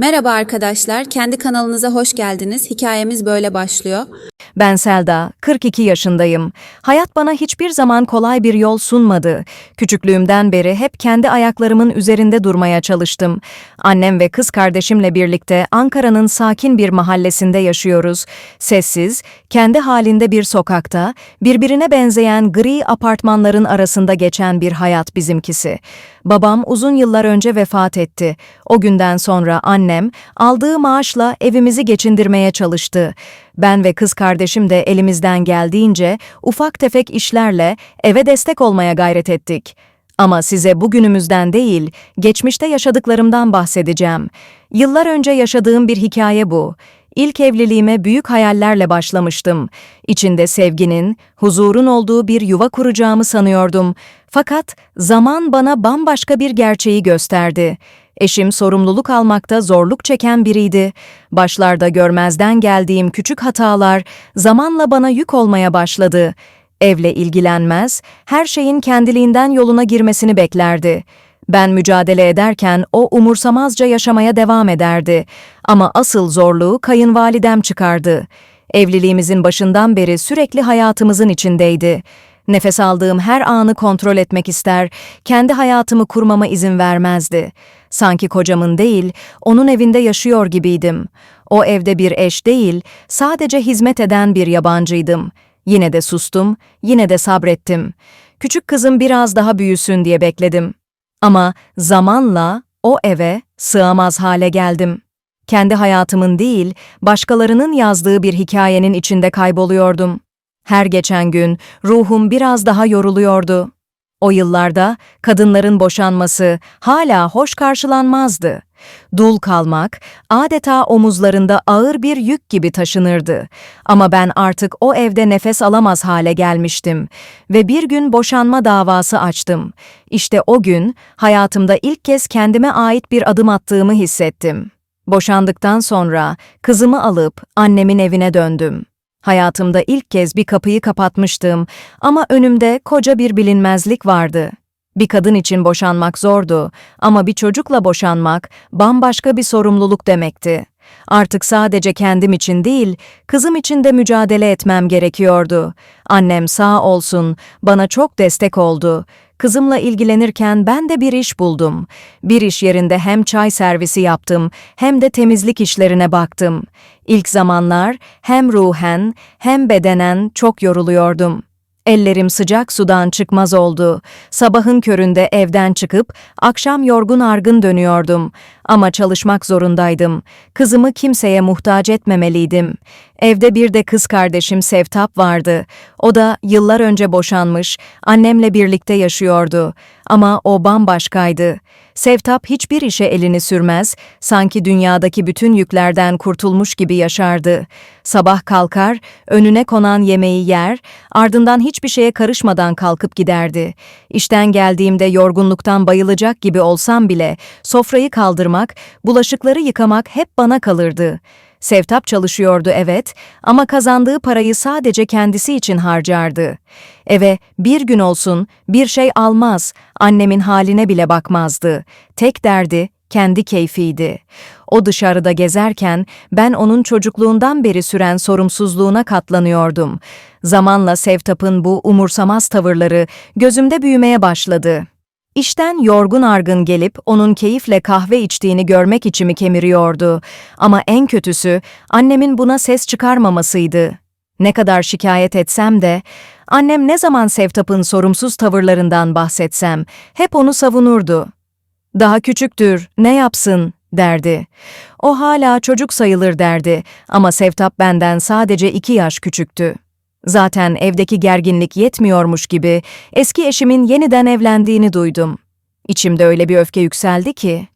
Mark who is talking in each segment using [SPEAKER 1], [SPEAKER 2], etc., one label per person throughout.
[SPEAKER 1] Merhaba arkadaşlar, kendi kanalınıza hoş geldiniz. Hikayemiz böyle başlıyor.
[SPEAKER 2] Ben Selda, 42 yaşındayım. Hayat bana hiçbir zaman kolay bir yol sunmadı. Küçüklüğümden beri hep kendi ayaklarımın üzerinde durmaya çalıştım. Annem ve kız kardeşimle birlikte Ankara'nın sakin bir mahallesinde yaşıyoruz. Sessiz, kendi halinde bir sokakta, birbirine benzeyen gri apartmanların arasında geçen bir hayat bizimkisi. Babam uzun yıllar önce vefat etti. O günden sonra annem aldığı maaşla evimizi geçindirmeye çalıştı. Ben ve kız kardeşim de elimizden geldiğince ufak tefek işlerle eve destek olmaya gayret ettik. Ama size bugünümüzden değil, geçmişte yaşadıklarımdan bahsedeceğim. Yıllar önce yaşadığım bir hikaye bu. İlk evliliğime büyük hayallerle başlamıştım. İçinde sevginin, huzurun olduğu bir yuva kuracağımı sanıyordum. Fakat zaman bana bambaşka bir gerçeği gösterdi. Eşim sorumluluk almakta zorluk çeken biriydi. Başlarda görmezden geldiğim küçük hatalar zamanla bana yük olmaya başladı. Evle ilgilenmez, her şeyin kendiliğinden yoluna girmesini beklerdi. Ben mücadele ederken o umursamazca yaşamaya devam ederdi. Ama asıl zorluğu kayınvalidem çıkardı. Evliliğimizin başından beri sürekli hayatımızın içindeydi. Nefes aldığım her anı kontrol etmek ister, kendi hayatımı kurmama izin vermezdi. Sanki kocamın değil, onun evinde yaşıyor gibiydim. O evde bir eş değil, sadece hizmet eden bir yabancıydım. Yine de sustum, yine de sabrettim. Küçük kızım biraz daha büyüsün diye bekledim. Ama zamanla o eve sığamaz hale geldim. Kendi hayatımın değil, başkalarının yazdığı bir hikayenin içinde kayboluyordum. Her geçen gün ruhum biraz daha yoruluyordu. O yıllarda kadınların boşanması hala hoş karşılanmazdı. Dul kalmak adeta omuzlarında ağır bir yük gibi taşınırdı. Ama ben artık o evde nefes alamaz hale gelmiştim ve bir gün boşanma davası açtım. İşte o gün hayatımda ilk kez kendime ait bir adım attığımı hissettim. Boşandıktan sonra kızımı alıp annemin evine döndüm. Hayatımda ilk kez bir kapıyı kapatmıştım ama önümde koca bir bilinmezlik vardı. Bir kadın için boşanmak zordu ama bir çocukla boşanmak bambaşka bir sorumluluk demekti. Artık sadece kendim için değil, kızım için de mücadele etmem gerekiyordu. Annem sağ olsun, bana çok destek oldu. Kızımla ilgilenirken ben de bir iş buldum. Bir iş yerinde hem çay servisi yaptım hem de temizlik işlerine baktım. İlk zamanlar hem ruhen hem bedenen çok yoruluyordum. Ellerim sıcak sudan çıkmaz oldu. Sabahın köründe evden çıkıp akşam yorgun argın dönüyordum. Ama çalışmak zorundaydım. Kızımı kimseye muhtaç etmemeliydim. Evde bir de kız kardeşim Sevtap vardı. O da yıllar önce boşanmış, annemle birlikte yaşıyordu. Ama o bambaşkaydı. Sevtap hiçbir işe elini sürmez, sanki dünyadaki bütün yüklerden kurtulmuş gibi yaşardı. Sabah kalkar, önüne konan yemeği yer, ardından hiçbir şeye karışmadan kalkıp giderdi. İşten geldiğimde yorgunluktan bayılacak gibi olsam bile sofrayı kaldırmak, bulaşıkları yıkamak hep bana kalırdı. Sevtap çalışıyordu evet ama kazandığı parayı sadece kendisi için harcardı. Eve bir gün olsun bir şey almaz, annemin haline bile bakmazdı. Tek derdi kendi keyfiydi. O dışarıda gezerken ben onun çocukluğundan beri süren sorumsuzluğuna katlanıyordum. Zamanla Sevtap'ın bu umursamaz tavırları gözümde büyümeye başladı. İşten yorgun argın gelip onun keyifle kahve içtiğini görmek içimi kemiriyordu. Ama en kötüsü annemin buna ses çıkarmamasıydı. Ne kadar şikayet etsem de, annem ne zaman Sevtap'ın sorumsuz tavırlarından bahsetsem, hep onu savunurdu. Daha küçüktür, ne yapsın, derdi. O hala çocuk sayılır derdi ama Sevtap benden sadece iki yaş küçüktü. Zaten evdeki gerginlik yetmiyormuş gibi eski eşimin yeniden evlendiğini duydum. İçimde öyle bir öfke yükseldi ki.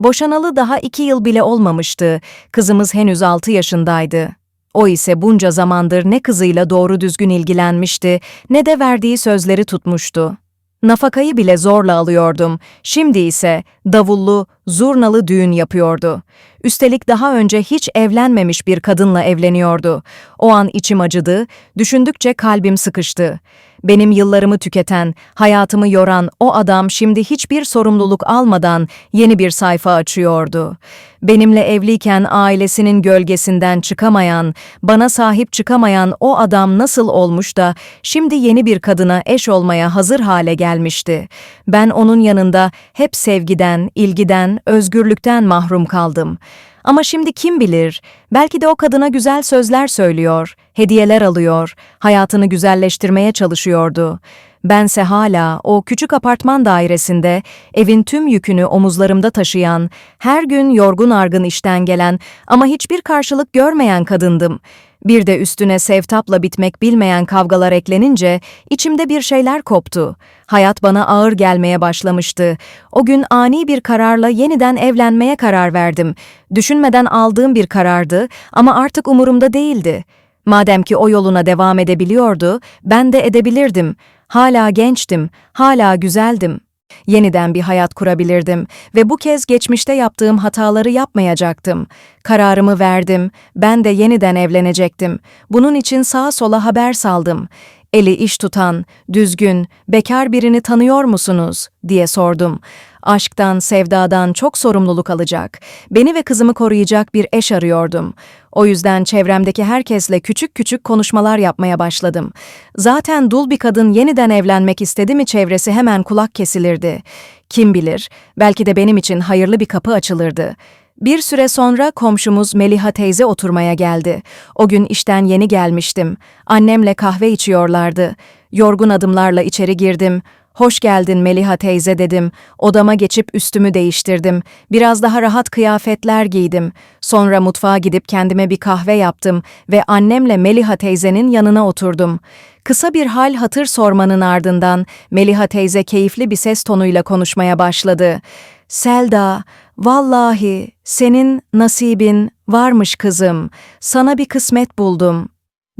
[SPEAKER 2] Boşanalı daha iki yıl bile olmamıştı. Kızımız henüz altı yaşındaydı. O ise bunca zamandır ne kızıyla doğru düzgün ilgilenmişti ne de verdiği sözleri tutmuştu. Nafakayı bile zorla alıyordum. Şimdi ise davullu, zurnalı düğün yapıyordu. Üstelik daha önce hiç evlenmemiş bir kadınla evleniyordu. O an içim acıdı, düşündükçe kalbim sıkıştı. Benim yıllarımı tüketen, hayatımı yoran o adam şimdi hiçbir sorumluluk almadan yeni bir sayfa açıyordu. Benimle evliyken ailesinin gölgesinden çıkamayan, bana sahip çıkamayan o adam nasıl olmuş da şimdi yeni bir kadına eş olmaya hazır hale gelmişti. Ben onun yanında hep sevgiden, ilgiden, özgürlükten mahrum kaldım. Ama şimdi kim bilir, belki de o kadına güzel sözler söylüyor, hediyeler alıyor, hayatını güzelleştirmeye çalışıyordu. Bense hala o küçük apartman dairesinde evin tüm yükünü omuzlarımda taşıyan, her gün yorgun argın işten gelen ama hiçbir karşılık görmeyen kadındım. Bir de üstüne sevtapla bitmek bilmeyen kavgalar eklenince içimde bir şeyler koptu. Hayat bana ağır gelmeye başlamıştı. O gün ani bir kararla yeniden evlenmeye karar verdim. Düşünmeden aldığım bir karardı ama artık umurumda değildi. Madem ki o yoluna devam edebiliyordu, ben de edebilirdim. Hala gençtim, hala güzeldim. Yeniden bir hayat kurabilirdim ve bu kez geçmişte yaptığım hataları yapmayacaktım. Kararımı verdim, ben de yeniden evlenecektim. Bunun için sağa sola haber saldım. Eli iş tutan, düzgün, bekar birini tanıyor musunuz diye sordum. Aşktan, sevdadan çok sorumluluk alacak, beni ve kızımı koruyacak bir eş arıyordum. O yüzden çevremdeki herkesle küçük küçük konuşmalar yapmaya başladım. Zaten dul bir kadın yeniden evlenmek istedi mi çevresi hemen kulak kesilirdi. Kim bilir, belki de benim için hayırlı bir kapı açılırdı. Bir süre sonra komşumuz Meliha teyze oturmaya geldi. O gün işten yeni gelmiştim. Annemle kahve içiyorlardı. Yorgun adımlarla içeri girdim. Hoş geldin Meliha teyze dedim. Odama geçip üstümü değiştirdim. Biraz daha rahat kıyafetler giydim. Sonra mutfağa gidip kendime bir kahve yaptım ve annemle Meliha teyzenin yanına oturdum. Kısa bir hal hatır sormanın ardından Meliha teyze keyifli bir ses tonuyla konuşmaya başladı. Selda, vallahi senin nasibin varmış kızım. Sana bir kısmet buldum.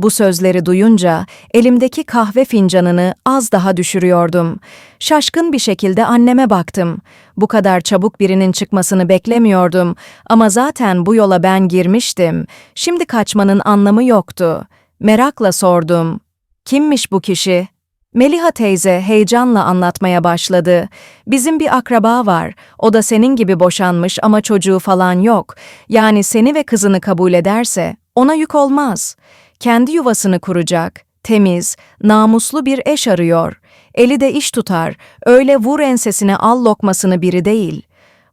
[SPEAKER 2] Bu sözleri duyunca elimdeki kahve fincanını az daha düşürüyordum. Şaşkın bir şekilde anneme baktım. Bu kadar çabuk birinin çıkmasını beklemiyordum ama zaten bu yola ben girmiştim. Şimdi kaçmanın anlamı yoktu. Merakla sordum. Kimmiş bu kişi? Meliha teyze heyecanla anlatmaya başladı. Bizim bir akraba var. O da senin gibi boşanmış ama çocuğu falan yok. Yani seni ve kızını kabul ederse ona yük olmaz. Kendi yuvasını kuracak, temiz, namuslu bir eş arıyor. Eli de iş tutar, öyle vur ensesine al lokmasını biri değil.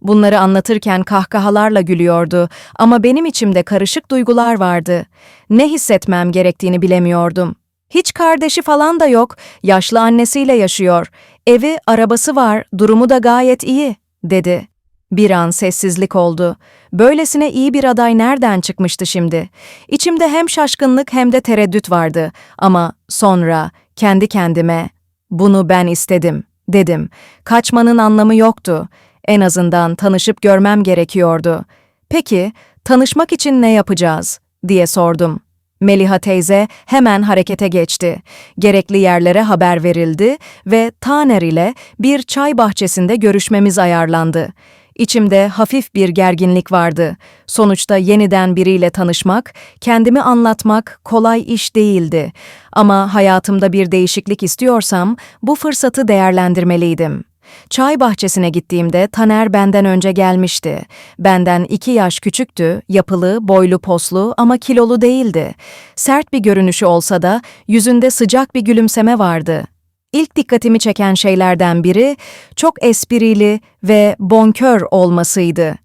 [SPEAKER 2] Bunları anlatırken kahkahalarla gülüyordu ama benim içimde karışık duygular vardı. Ne hissetmem gerektiğini bilemiyordum. Hiç kardeşi falan da yok, yaşlı annesiyle yaşıyor. Evi, arabası var, durumu da gayet iyi, dedi. Bir an sessizlik oldu. Böylesine iyi bir aday nereden çıkmıştı şimdi? İçimde hem şaşkınlık hem de tereddüt vardı. Ama sonra kendi kendime, bunu ben istedim, dedim. Kaçmanın anlamı yoktu. En azından tanışıp görmem gerekiyordu. Peki, tanışmak için ne yapacağız? diye sordum. Meliha teyze hemen harekete geçti. Gerekli yerlere haber verildi ve Taner ile bir çay bahçesinde görüşmemiz ayarlandı. İçimde hafif bir gerginlik vardı. Sonuçta yeniden biriyle tanışmak, kendimi anlatmak kolay iş değildi. Ama hayatımda bir değişiklik istiyorsam bu fırsatı değerlendirmeliydim. Çay bahçesine gittiğimde Taner benden önce gelmişti. Benden iki yaş küçüktü, yapılı, boylu poslu ama kilolu değildi. Sert bir görünüşü olsa da yüzünde sıcak bir gülümseme vardı. İlk dikkatimi çeken şeylerden biri çok esprili ve bonkör olmasıydı.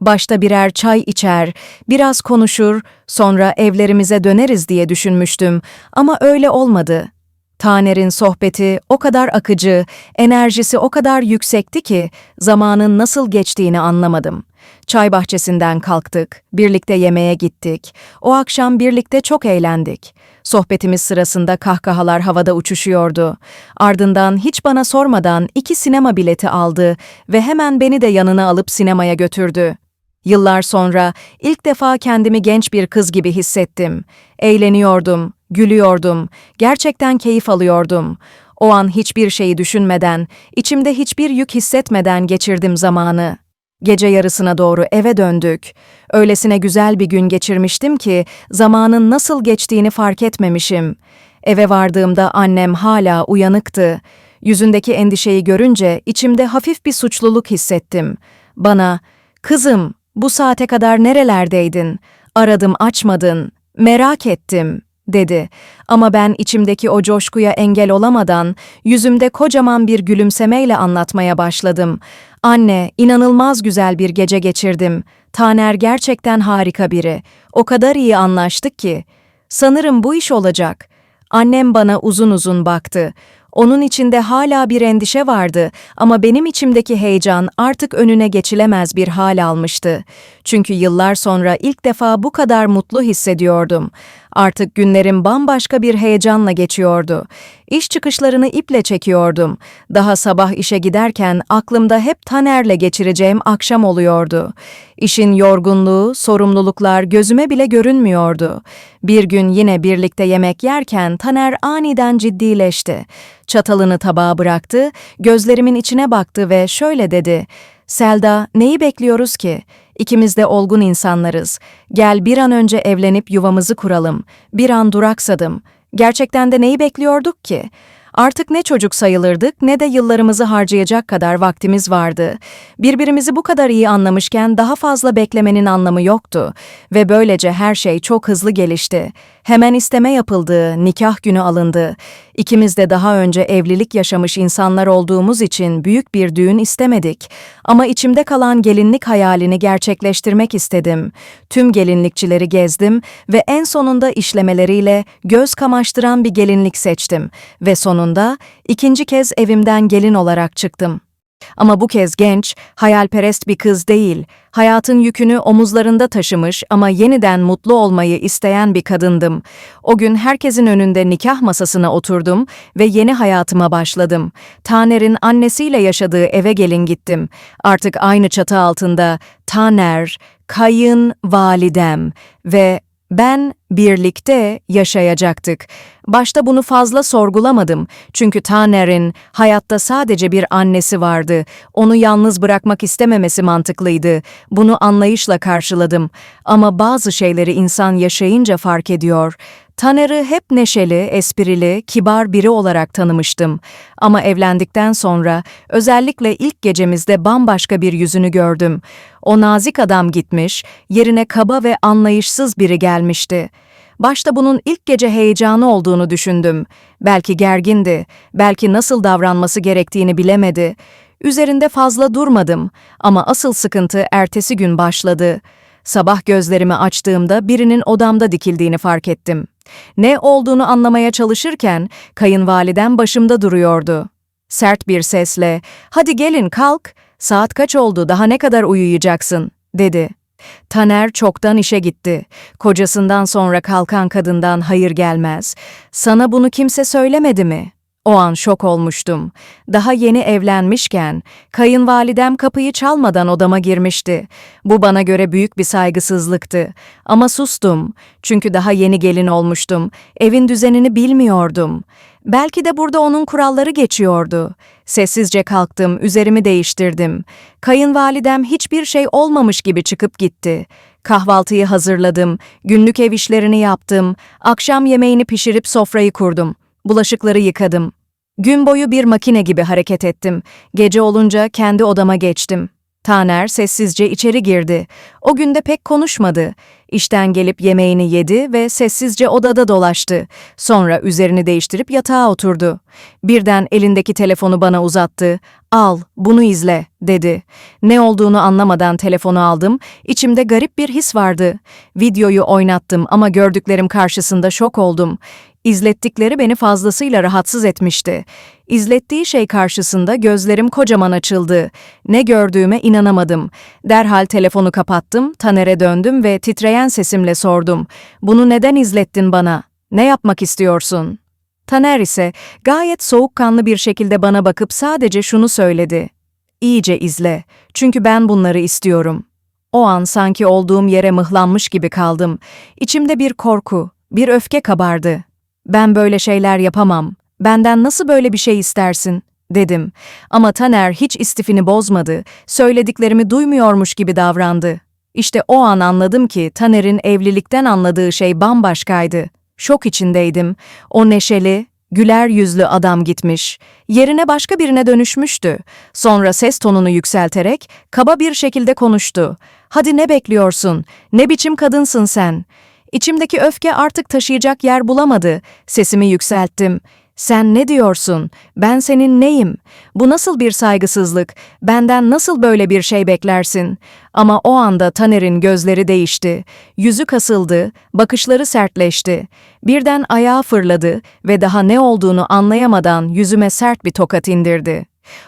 [SPEAKER 2] Başta birer çay içer, biraz konuşur, sonra evlerimize döneriz diye düşünmüştüm ama öyle olmadı. Taner'in sohbeti o kadar akıcı, enerjisi o kadar yüksekti ki zamanın nasıl geçtiğini anlamadım. Çay bahçesinden kalktık, birlikte yemeğe gittik. O akşam birlikte çok eğlendik. Sohbetimiz sırasında kahkahalar havada uçuşuyordu. Ardından hiç bana sormadan iki sinema bileti aldı ve hemen beni de yanına alıp sinemaya götürdü. Yıllar sonra ilk defa kendimi genç bir kız gibi hissettim. Eğleniyordum, gülüyordum, gerçekten keyif alıyordum. O an hiçbir şeyi düşünmeden, içimde hiçbir yük hissetmeden geçirdim zamanı. Gece yarısına doğru eve döndük. Öylesine güzel bir gün geçirmiştim ki zamanın nasıl geçtiğini fark etmemişim. Eve vardığımda annem hala uyanıktı. Yüzündeki endişeyi görünce içimde hafif bir suçluluk hissettim. Bana, "Kızım, Bu saate kadar nerelerdeydin? Aradım açmadın. Merak ettim." dedi. Ama ben içimdeki o coşkuya engel olamadan yüzümde kocaman bir gülümsemeyle anlatmaya başladım. Anne, inanılmaz güzel bir gece geçirdim. Taner gerçekten harika biri. O kadar iyi anlaştık ki. Sanırım bu iş olacak. Annem bana uzun uzun baktı. Onun içinde hala bir endişe vardı ama benim içimdeki heyecan artık önüne geçilemez bir hal almıştı. Çünkü yıllar sonra ilk defa bu kadar mutlu hissediyordum. Artık günlerim bambaşka bir heyecanla geçiyordu. İş çıkışlarını iple çekiyordum. Daha sabah işe giderken aklımda hep Taner'le geçireceğim akşam oluyordu. İşin yorgunluğu, sorumluluklar gözüme bile görünmüyordu. Bir gün yine birlikte yemek yerken Taner aniden ciddileşti. Çatalını tabağa bıraktı, gözlerimin içine baktı ve şöyle dedi. Selda, neyi bekliyoruz ki? İkimiz de olgun insanlarız. Gel bir an önce evlenip yuvamızı kuralım. Bir an duraksadım. Gerçekten de neyi bekliyorduk ki? Artık ne çocuk sayılırdık ne de yıllarımızı harcayacak kadar vaktimiz vardı. Birbirimizi bu kadar iyi anlamışken daha fazla beklemenin anlamı yoktu ve böylece her şey çok hızlı gelişti. Hemen isteme yapıldı, nikah günü alındı. İkimiz de daha önce evlilik yaşamış insanlar olduğumuz için büyük bir düğün istemedik. Ama içimde kalan gelinlik hayalini gerçekleştirmek istedim. Tüm gelinlikçileri gezdim ve en sonunda işlemeleriyle göz kamaştıran bir gelinlik seçtim ve sonunda ikinci kez evimden gelin olarak çıktım. Ama bu kez genç, hayalperest bir kız değil, hayatın yükünü omuzlarında taşımış ama yeniden mutlu olmayı isteyen bir kadındım. O gün herkesin önünde nikah masasına oturdum ve yeni hayatıma başladım. Taner'in annesiyle yaşadığı eve gelin gittim. Artık aynı çatı altında Taner, kayın validem ve ben birlikte yaşayacaktık. Başta bunu fazla sorgulamadım. Çünkü Taner'in hayatta sadece bir annesi vardı. Onu yalnız bırakmak istememesi mantıklıydı. Bunu anlayışla karşıladım. Ama bazı şeyleri insan yaşayınca fark ediyor. Taner'ı hep neşeli, esprili, kibar biri olarak tanımıştım. Ama evlendikten sonra özellikle ilk gecemizde bambaşka bir yüzünü gördüm. O nazik adam gitmiş, yerine kaba ve anlayışsız biri gelmişti. Başta bunun ilk gece heyecanı olduğunu düşündüm. Belki gergindi, belki nasıl davranması gerektiğini bilemedi. Üzerinde fazla durmadım ama asıl sıkıntı ertesi gün başladı. Sabah gözlerimi açtığımda birinin odamda dikildiğini fark ettim. Ne olduğunu anlamaya çalışırken kayınvalidem başımda duruyordu. Sert bir sesle, "Hadi gelin kalk, saat kaç oldu, daha ne kadar uyuyacaksın?" dedi. Taner çoktan işe gitti. Kocasından sonra kalkan kadından hayır gelmez. Sana bunu kimse söylemedi mi? O an şok olmuştum. Daha yeni evlenmişken kayınvalidem kapıyı çalmadan odama girmişti. Bu bana göre büyük bir saygısızlıktı. Ama sustum. Çünkü daha yeni gelin olmuştum. Evin düzenini bilmiyordum. Belki de burada onun kuralları geçiyordu. Sessizce kalktım, üzerimi değiştirdim. Kayınvalidem hiçbir şey olmamış gibi çıkıp gitti. Kahvaltıyı hazırladım, günlük ev işlerini yaptım, akşam yemeğini pişirip sofrayı kurdum. Bulaşıkları yıkadım. Gün boyu bir makine gibi hareket ettim. Gece olunca kendi odama geçtim. Taner sessizce içeri girdi. O günde pek konuşmadı. İşten gelip yemeğini yedi ve sessizce odada dolaştı. Sonra üzerini değiştirip yatağa oturdu. Birden elindeki telefonu bana uzattı. Al, bunu izle, dedi. Ne olduğunu anlamadan telefonu aldım. İçimde garip bir his vardı. Videoyu oynattım ama gördüklerim karşısında şok oldum. İzlettikleri beni fazlasıyla rahatsız etmişti. İzlettiği şey karşısında gözlerim kocaman açıldı. Ne gördüğüme inanamadım. Derhal telefonu kapattım, Taner'e döndüm ve titreyen sesimle sordum. Bunu neden izlettin bana? Ne yapmak istiyorsun? Taner ise gayet soğukkanlı bir şekilde bana bakıp sadece şunu söyledi. İyice izle. Çünkü ben bunları istiyorum. O an sanki olduğum yere mıhlanmış gibi kaldım. İçimde bir korku, bir öfke kabardı. Ben böyle şeyler yapamam. Benden nasıl böyle bir şey istersin? dedim. Ama Taner hiç istifini bozmadı. Söylediklerimi duymuyormuş gibi davrandı. İşte o an anladım ki Taner'in evlilikten anladığı şey bambaşkaydı. Şok içindeydim. O neşeli, güler yüzlü adam gitmiş. Yerine başka birine dönüşmüştü. Sonra ses tonunu yükselterek kaba bir şekilde konuştu. Hadi ne bekliyorsun? Ne biçim kadınsın sen? İçimdeki öfke artık taşıyacak yer bulamadı. Sesimi yükselttim. Sen ne diyorsun? Ben senin neyim? Bu nasıl bir saygısızlık? Benden nasıl böyle bir şey beklersin? Ama o anda Taner'in gözleri değişti. Yüzü kasıldı, bakışları sertleşti. Birden ayağa fırladı ve daha ne olduğunu anlayamadan yüzüme sert bir tokat indirdi.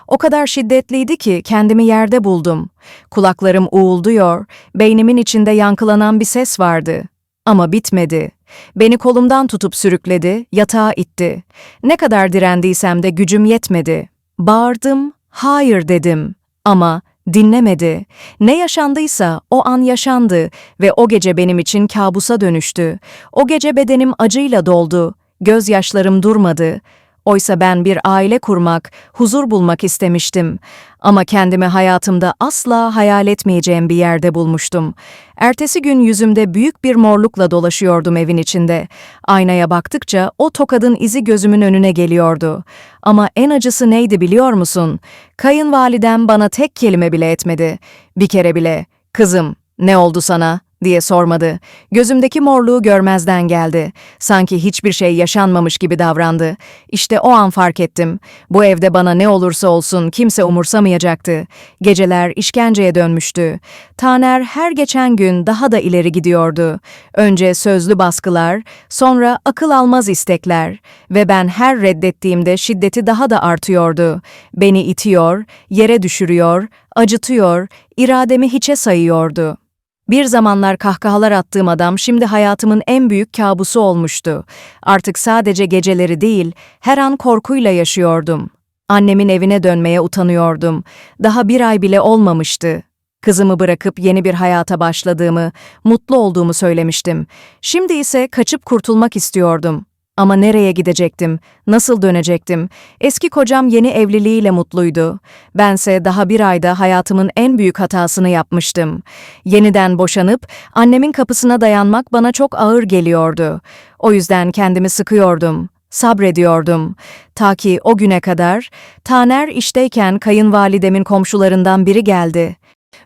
[SPEAKER 2] O kadar şiddetliydi ki kendimi yerde buldum. Kulaklarım uğulduyor, beynimin içinde yankılanan bir ses vardı. Ama bitmedi. Beni kolumdan tutup sürükledi, yatağa itti. Ne kadar direndiysem de gücüm yetmedi. Bağırdım, hayır dedim. Ama dinlemedi. Ne yaşandıysa o an yaşandı ve o gece benim için kabusa dönüştü. O gece bedenim acıyla doldu. Gözyaşlarım durmadı. Oysa ben bir aile kurmak, huzur bulmak istemiştim. Ama kendimi hayatımda asla hayal etmeyeceğim bir yerde bulmuştum. Ertesi gün yüzümde büyük bir morlukla dolaşıyordum evin içinde. Aynaya baktıkça o tokadın izi gözümün önüne geliyordu. Ama en acısı neydi biliyor musun? Kayınvalidem bana tek kelime bile etmedi. Bir kere bile, kızım ne oldu sana? Diye sormadı. Gözümdeki morluğu görmezden geldi. Sanki hiçbir şey yaşanmamış gibi davrandı. İşte o an fark ettim. Bu evde bana ne olursa olsun kimse umursamayacaktı. Geceler işkenceye dönmüştü. Taner her geçen gün daha da ileri gidiyordu. Önce sözlü baskılar, sonra akıl almaz istekler ve ben her reddettiğimde şiddeti daha da artıyordu. Beni itiyor, yere düşürüyor, acıtıyor, irademi hiçe sayıyordu. Bir zamanlar kahkahalar attığım adam şimdi hayatımın en büyük kabusu olmuştu. Artık sadece geceleri değil, her an korkuyla yaşıyordum. Annemin evine dönmeye utanıyordum. Daha bir ay bile olmamıştı. Kızımı bırakıp yeni bir hayata başladığımı, mutlu olduğumu söylemiştim. Şimdi ise kaçıp kurtulmak istiyordum. Ama nereye gidecektim? Nasıl dönecektim? Eski kocam yeni evliliğiyle mutluydu. Bense daha bir ayda hayatımın en büyük hatasını yapmıştım. Yeniden boşanıp annemin kapısına dayanmak bana çok ağır geliyordu. O yüzden kendimi sıkıyordum. Sabrediyordum. Ta ki o güne kadar Taner işteyken kayınvalidemin komşularından biri geldi.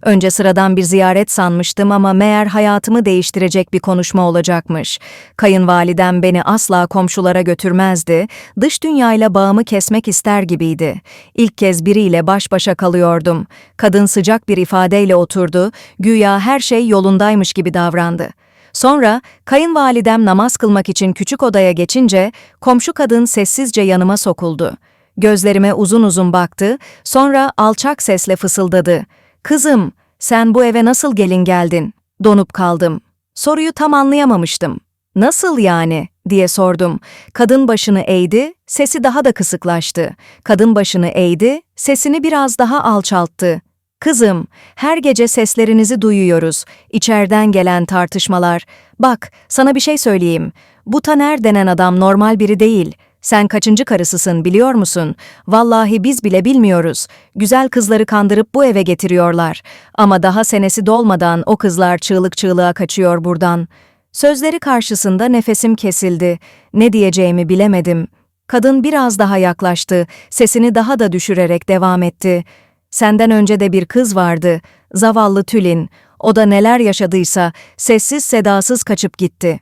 [SPEAKER 2] Önce sıradan bir ziyaret sanmıştım ama meğer hayatımı değiştirecek bir konuşma olacakmış. Kayınvalidem beni asla komşulara götürmezdi, dış dünyayla bağımı kesmek ister gibiydi. İlk kez biriyle baş başa kalıyordum. Kadın sıcak bir ifadeyle oturdu, güya her şey yolundaymış gibi davrandı. Sonra kayınvalidem namaz kılmak için küçük odaya geçince komşu kadın sessizce yanıma sokuldu. Gözlerime uzun uzun baktı, sonra alçak sesle fısıldadı. Kızım, sen bu eve nasıl gelin geldin? Donup kaldım. Soruyu tam anlayamamıştım. Nasıl yani? diye sordum. Kadın başını eğdi, sesi daha da kısıklaştı. Kadın başını eğdi, sesini biraz daha alçalttı. Kızım, her gece seslerinizi duyuyoruz. İçeriden gelen tartışmalar. Bak, sana bir şey söyleyeyim. Bu Taner denen adam normal biri değil. Sen kaçıncı karısısın biliyor musun? Vallahi biz bile bilmiyoruz. Güzel kızları kandırıp bu eve getiriyorlar. Ama daha senesi dolmadan o kızlar çığlık çığlığa kaçıyor buradan. Sözleri karşısında nefesim kesildi. Ne diyeceğimi bilemedim. Kadın biraz daha yaklaştı, sesini daha da düşürerek devam etti. Senden önce de bir kız vardı, zavallı Tülin. O da neler yaşadıysa sessiz sedasız kaçıp gitti.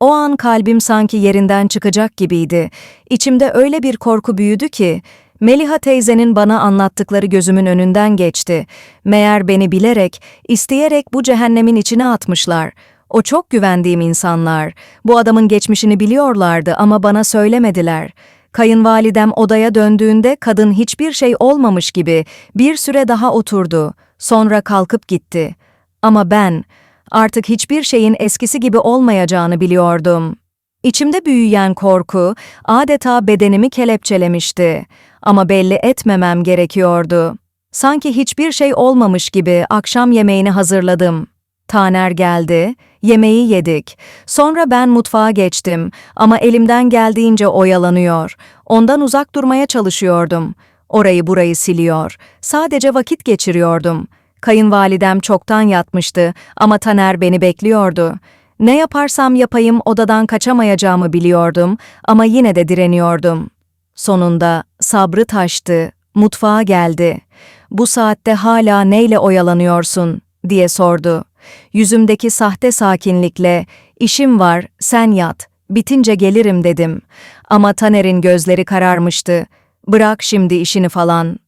[SPEAKER 2] O an kalbim sanki yerinden çıkacak gibiydi. İçimde öyle bir korku büyüdü ki, Meliha teyzenin bana anlattıkları gözümün önünden geçti. Meğer beni bilerek, isteyerek bu cehennemin içine atmışlar. O çok güvendiğim insanlar. Bu adamın geçmişini biliyorlardı ama bana söylemediler. Kayınvalidem odaya döndüğünde kadın hiçbir şey olmamış gibi bir süre daha oturdu. Sonra kalkıp gitti. Ama ben artık hiçbir şeyin eskisi gibi olmayacağını biliyordum. İçimde büyüyen korku adeta bedenimi kelepçelemişti. Ama belli etmemem gerekiyordu. Sanki hiçbir şey olmamış gibi akşam yemeğini hazırladım. Taner geldi, yemeği yedik. Sonra ben mutfağa geçtim ama elimden geldiğince oyalanıyor. Ondan uzak durmaya çalışıyordum. Orayı burayı siliyor. Sadece vakit geçiriyordum. Kayınvalidem çoktan yatmıştı ama Taner beni bekliyordu. Ne yaparsam yapayım odadan kaçamayacağımı biliyordum ama yine de direniyordum. Sonunda sabrı taştı, mutfağa geldi. Bu saatte hala neyle oyalanıyorsun diye sordu. Yüzümdeki sahte sakinlikle, işim var, sen yat, bitince gelirim dedim. Ama Taner'in gözleri kararmıştı. Bırak şimdi işini falan.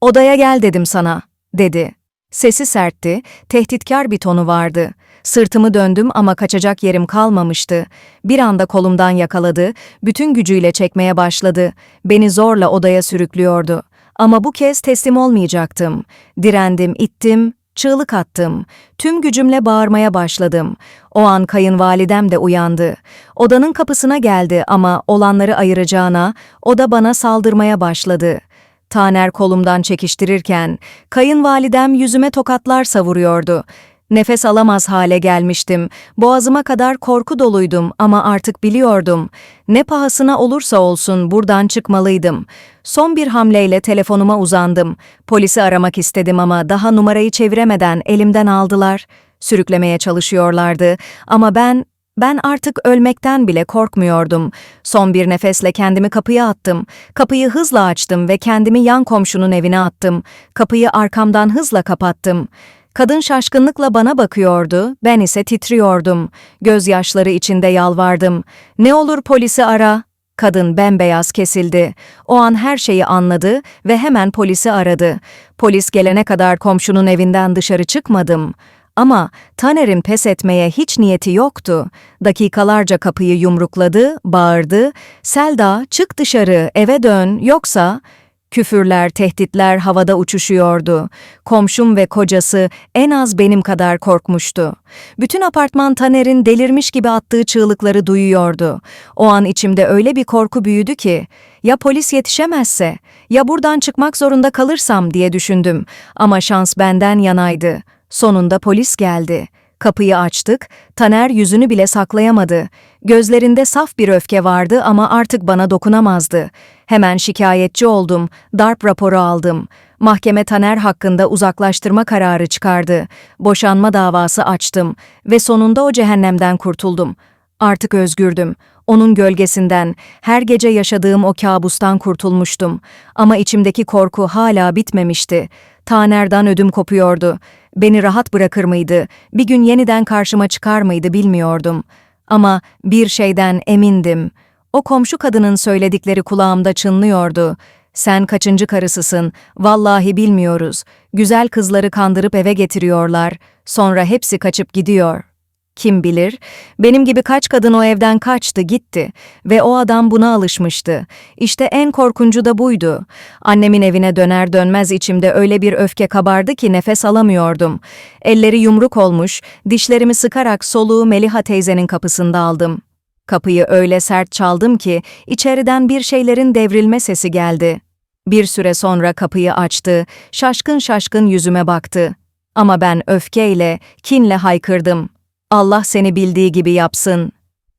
[SPEAKER 2] Odaya gel dedim sana, dedi. Sesi sertti, tehditkar bir tonu vardı. Sırtımı döndüm ama kaçacak yerim kalmamıştı. Bir anda kolumdan yakaladı, bütün gücüyle çekmeye başladı. Beni zorla odaya sürüklüyordu. Ama bu kez teslim olmayacaktım. Direndim, ittim, çığlık attım. Tüm gücümle bağırmaya başladım. O an kayınvalidem de uyandı. Odanın kapısına geldi ama olanları ayıracağına, o da bana saldırmaya başladı. Taner kolumdan çekiştirirken, kayınvalidem yüzüme tokatlar savuruyordu. Nefes alamaz hale gelmiştim. Boğazıma kadar korku doluydum ama artık biliyordum. Ne pahasına olursa olsun buradan çıkmalıydım. Son bir hamleyle telefonuma uzandım. Polisi aramak istedim ama daha numarayı çeviremeden elimden aldılar. Sürüklemeye çalışıyorlardı ama ben ben artık ölmekten bile korkmuyordum. Son bir nefesle kendimi kapıya attım. Kapıyı hızla açtım ve kendimi yan komşunun evine attım. Kapıyı arkamdan hızla kapattım. Kadın şaşkınlıkla bana bakıyordu, ben ise titriyordum. Gözyaşları içinde yalvardım. Ne olur polisi ara. Kadın bembeyaz kesildi. O an her şeyi anladı ve hemen polisi aradı. Polis gelene kadar komşunun evinden dışarı çıkmadım. Ama Taner'in pes etmeye hiç niyeti yoktu. Dakikalarca kapıyı yumrukladı, bağırdı. Selda çık dışarı, eve dön, yoksa... Küfürler, tehditler havada uçuşuyordu. Komşum ve kocası en az benim kadar korkmuştu. Bütün apartman Taner'in delirmiş gibi attığı çığlıkları duyuyordu. O an içimde öyle bir korku büyüdü ki, ya polis yetişemezse, ya buradan çıkmak zorunda kalırsam diye düşündüm. Ama şans benden yanaydı. Sonunda polis geldi. Kapıyı açtık, Taner yüzünü bile saklayamadı. Gözlerinde saf bir öfke vardı ama artık bana dokunamazdı. Hemen şikayetçi oldum, darp raporu aldım. Mahkeme Taner hakkında uzaklaştırma kararı çıkardı. Boşanma davası açtım ve sonunda o cehennemden kurtuldum. Artık özgürdüm. Onun gölgesinden, her gece yaşadığım o kabustan kurtulmuştum. Ama içimdeki korku hala bitmemişti. Taner'den ödüm kopuyordu. Beni rahat bırakır mıydı, bir gün yeniden karşıma çıkar mıydı bilmiyordum. Ama bir şeyden emindim. O komşu kadının söyledikleri kulağımda çınlıyordu. Sen kaçıncı karısısın, vallahi bilmiyoruz. Güzel kızları kandırıp eve getiriyorlar. Sonra hepsi kaçıp gidiyor. Kim bilir, benim gibi kaç kadın o evden kaçtı, gitti ve o adam buna alışmıştı. İşte en korkuncu da buydu. Annemin evine döner dönmez içimde öyle bir öfke kabardı ki nefes alamıyordum. Elleri yumruk olmuş, dişlerimi sıkarak soluğu Meliha teyzenin kapısında aldım. Kapıyı öyle sert çaldım ki içeriden bir şeylerin devrilme sesi geldi. Bir süre sonra kapıyı açtı, şaşkın şaşkın yüzüme baktı. Ama ben öfkeyle, kinle haykırdım. Allah seni bildiği gibi yapsın.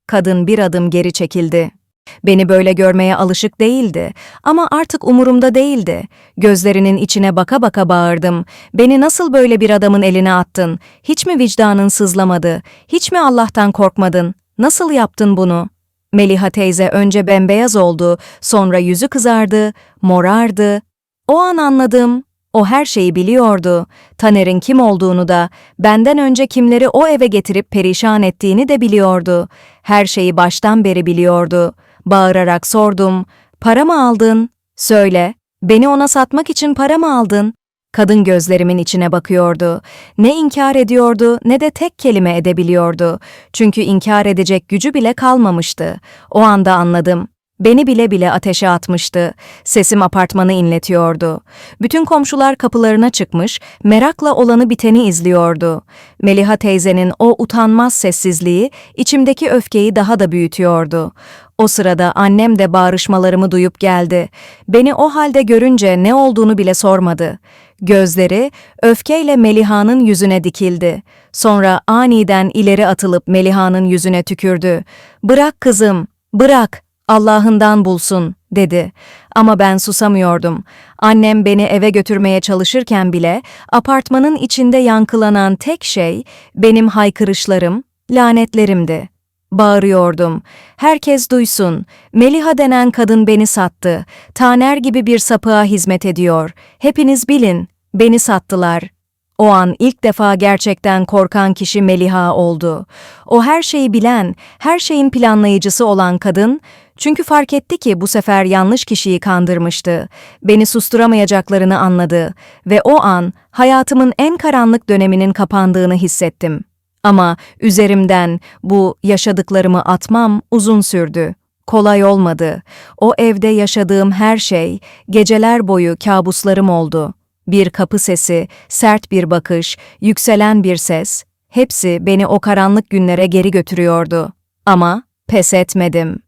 [SPEAKER 2] Kadın bir adım geri çekildi. Beni böyle görmeye alışık değildi ama artık umurumda değildi. Gözlerinin içine baka baka bağırdım. Beni nasıl böyle bir adamın eline attın? Hiç mi vicdanın sızlamadı? Hiç mi Allah'tan korkmadın? Nasıl yaptın bunu? Meliha teyze önce bembeyaz oldu, sonra yüzü kızardı, morardı. O an anladım. O her şeyi biliyordu. Taner'in kim olduğunu da, benden önce kimleri o eve getirip perişan ettiğini de biliyordu. Her şeyi baştan beri biliyordu. Bağırarak sordum. Para mı aldın? Söyle. Beni ona satmak için para mı aldın? Kadın gözlerimin içine bakıyordu. Ne inkar ediyordu ne de tek kelime edebiliyordu. Çünkü inkar edecek gücü bile kalmamıştı. O anda anladım. Beni bile bile ateşe atmıştı. Sesim apartmanı inletiyordu. Bütün komşular kapılarına çıkmış, merakla olanı biteni izliyordu. Meliha teyzenin o utanmaz sessizliği içimdeki öfkeyi daha da büyütüyordu. O sırada annem de bağrışmalarımı duyup geldi. Beni o halde görünce ne olduğunu bile sormadı. Gözleri öfkeyle Meliha'nın yüzüne dikildi. Sonra aniden ileri atılıp Meliha'nın yüzüne tükürdü. "Bırak kızım, bırak." Allah'ından bulsun, dedi. Ama ben susamıyordum. Annem beni eve götürmeye çalışırken bile apartmanın içinde yankılanan tek şey benim haykırışlarım, lanetlerimdi. Bağırıyordum. Herkes duysun. Meliha denen kadın beni sattı. Taner gibi bir sapığa hizmet ediyor. Hepiniz bilin. Beni sattılar. O an ilk defa gerçekten korkan kişi Meliha oldu. O her şeyi bilen, her şeyin planlayıcısı olan kadın, çünkü fark etti ki bu sefer yanlış kişiyi kandırmıştı. Beni susturamayacaklarını anladı ve o an hayatımın en karanlık döneminin kapandığını hissettim. Ama üzerimden bu yaşadıklarımı atmam uzun sürdü. Kolay olmadı. O evde yaşadığım her şey geceler boyu kabuslarım oldu. Bir kapı sesi, sert bir bakış, yükselen bir ses, hepsi beni o karanlık günlere geri götürüyordu. Ama pes etmedim.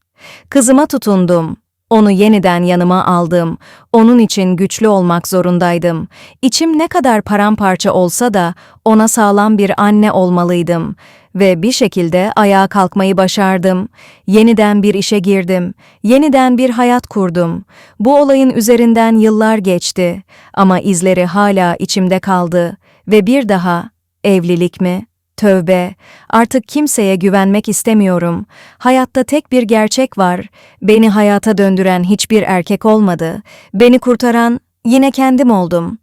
[SPEAKER 2] Kızıma tutundum. Onu yeniden yanıma aldım. Onun için güçlü olmak zorundaydım. İçim ne kadar paramparça olsa da ona sağlam bir anne olmalıydım. Ve bir şekilde ayağa kalkmayı başardım. Yeniden bir işe girdim. Yeniden bir hayat kurdum. Bu olayın üzerinden yıllar geçti. Ama izleri hala içimde kaldı. Ve bir daha, evlilik mi? Tövbe, artık kimseye güvenmek istemiyorum. Hayatta tek bir gerçek var. Beni hayata döndüren hiçbir erkek olmadı. Beni kurtaran yine kendim oldum.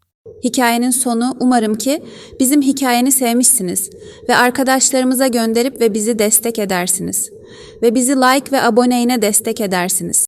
[SPEAKER 1] Hikayenin sonu umarım ki bizim hikayeni sevmişsiniz ve arkadaşlarımıza gönderip ve bizi destek edersiniz. Ve bizi like ve aboneyle destek edersiniz.